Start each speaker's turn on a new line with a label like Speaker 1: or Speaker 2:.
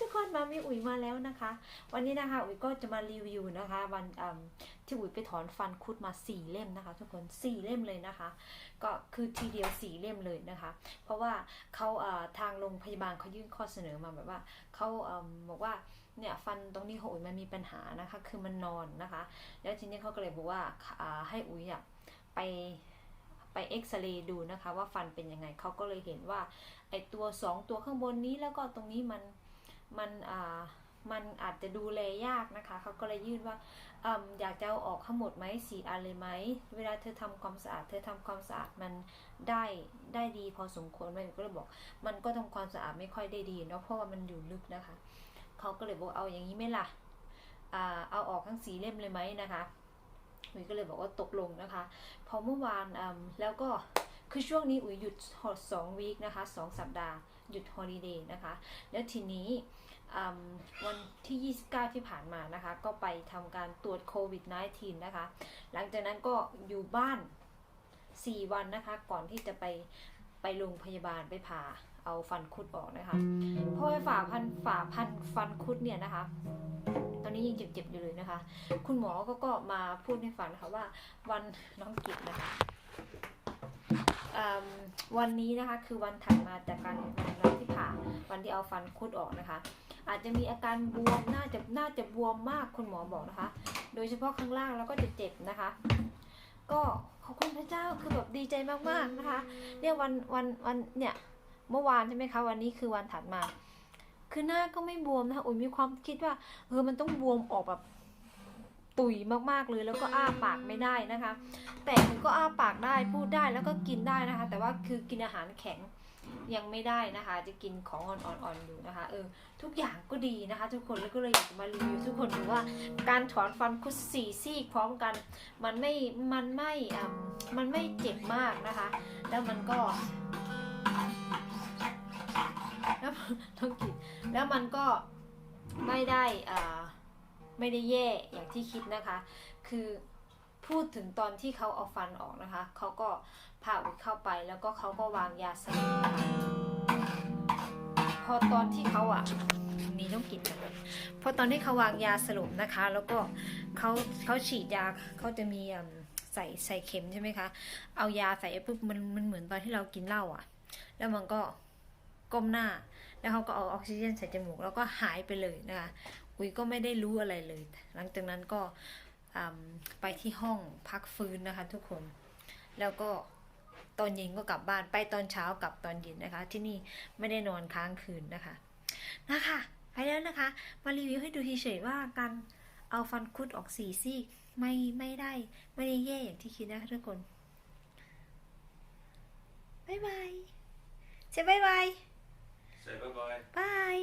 Speaker 1: ทุกคนมามีอุ๋ยมาแล้วนะคะ วันนี้นะคะอุ๋ยก็จะมารีวิวนะคะ วันที่อุ๋ยไปถอนฟันคุดมาสี่เล่มนะคะ ทุกคนสี่เล่มเลยนะคะ ก็คือทีเดียวสี่เล่มเลยนะคะ เพราะว่าเขาทางโรงพยาบาลเขายื่นข้อเสนอมาแบบว่าเขาบอกว่าเนี่ยฟันตรงนี้ของอุ๋ยมันมีปัญหานะคะ คือมันนอนนะคะ แล้วทีนี้เขาก็เลยบอกว่าให้อุ๋ยไปไปเอ็กซเรย์ดูนะคะว่าฟันเป็นยังไงเขาก็เลยเห็นว่าไอตัวสองตัวข้างบนนี้แล้วก็ตรงนี้มัน มันอ่ามันอาจจะดูแลยากนะคะ เขาก็เลยยื่นว่าออยากจะเอาออกทั้งหมดไหมสีอันเลยไหม เวลาเธอทำความสะอาด เธอทำความสะอาดมันได้ได้ดีพอสมควรไหมก็เลยบอก มันก็ทำความสะอาดไม่ค่อยได้ดีเนาะ เพราะว่ามันอยู่ลึกนะคะ เขาก็เลยบอกเอาอย่างนี้ไหมล่ะอ่าเอาออกทั้งสีเล่มเลยไหมนะคะอุ๋ยก็เลยบอกว่าตกลงนะคะ พอเมื่อวานอืมแล้วก็ คือช่วงนี้อุ๋ยหยุดสองวีคนะคะสองสัปดาห์หยุดฮอลิเดย์นะคะ แล้วทีนี้อืมวันที่ 29 ที่ผ่านมานะคะ ก็ไปทำการตรวจโควิด -19 นะคะ หลังจากนั้นก็อยู่บ้าน 4 วันนะคะ ก่อนที่จะไปไปโรงพยาบาลไปผ่าเอาฟันคุดออกนะคะ เพราะว่าฝ่าพันฝ่าพันฟันคุดเนี่ยนะคะ ตอนนี้ยังเจ็บๆอยู่เลยนะคะ คุณหมอก็ก็มาพูดให้ฟังนะคะว่าวันน้องกิจนะคะอืม วันนี้นะคะคือวันถัดมาจากการวันที่ผ่าวันที่เอาฟันคุดออกนะคะ อาจจะมีอาการบวมน่าจะน่าจะบวมมากคุณหมอบอกนะคะ โดยเฉพาะข้างล่างแล้วก็จะเจ็บนะคะ ก็ขอบคุณพระเจ้าคือแบบดีใจมากๆนะคะเนี่ยวันวันวันเนี่ยเมื่อวานใช่ไหมคะวันนี้คือวันถัดมา คือหน้าก็ไม่บวมนะคะอุ๋ยมีความคิดว่าเออมันต้องบวมออกแบบ ตุยมากๆเลยแล้วก็อ้าปากไม่ได้นะคะ แต่คือก็อ้าปากได้พูดได้แล้วก็กินได้นะคะ แต่ว่าคือกินอาหารแข็งยังไม่ได้นะคะ จะกินของอ่อนๆอยู่นะคะเออทุกอย่างก็ดีนะคะ ทุกคนแล้วก็เลยอยากจะมารีวิวทุกคนดูว่าการถอนฟันคุดสี่ซี่พร้อมกัน มันไม่มันไม่อ่ามันไม่เจ็บมากนะคะ แล้วมันก็แล้วต้องกินแล้วมันก็ไม่ได้อ่า ไม่ได้แย่อย่างที่คิดนะคะ คือพูดถึงตอนที่เขาเอาฟันออกนะคะ เขาก็พาอุดเข้าไปแล้วก็เขาก็วางยาสลบนะคะพอตอนที่เขาอะนี่ต้องกินนเลยพอตอนที่เขาวางยาสลบนะคะ แล้วก็เขาเขาฉีดยาเขาจะมีอืมใส่ใส่เข็มใช่ไหมคะ เอายาใส่ปุ๊บมันมันเหมือนตอนที่เรากินเหล้าอะ แล้วมันก็ก้มหน้า แล้วเขาก็เอาออกซิเจนใส่จมูกแล้วก็หายไปเลยนะคะอุ๋ยก็ไม่ได้รู้อะไรเลย หลังจากนั้นก็ไปที่ห้องพักฟื้นนะคะทุกคน แล้วก็ตอนเย็นก็กลับบ้านไปตอนเช้ากลับตอนเย็นนะคะ ที่นี่ไม่ได้นอนค้างคืนนะคะนะคะไปแล้วนะคะ มารีวิวให้ดูเฉยๆว่าการเอาฟันคุดออกสี่ซี่ไม่ไม่ได้ไม่ได้แย่อย่างที่คิดนะคะทุกคนบายบายเซบายบาย
Speaker 2: Say bye bye.
Speaker 1: บาย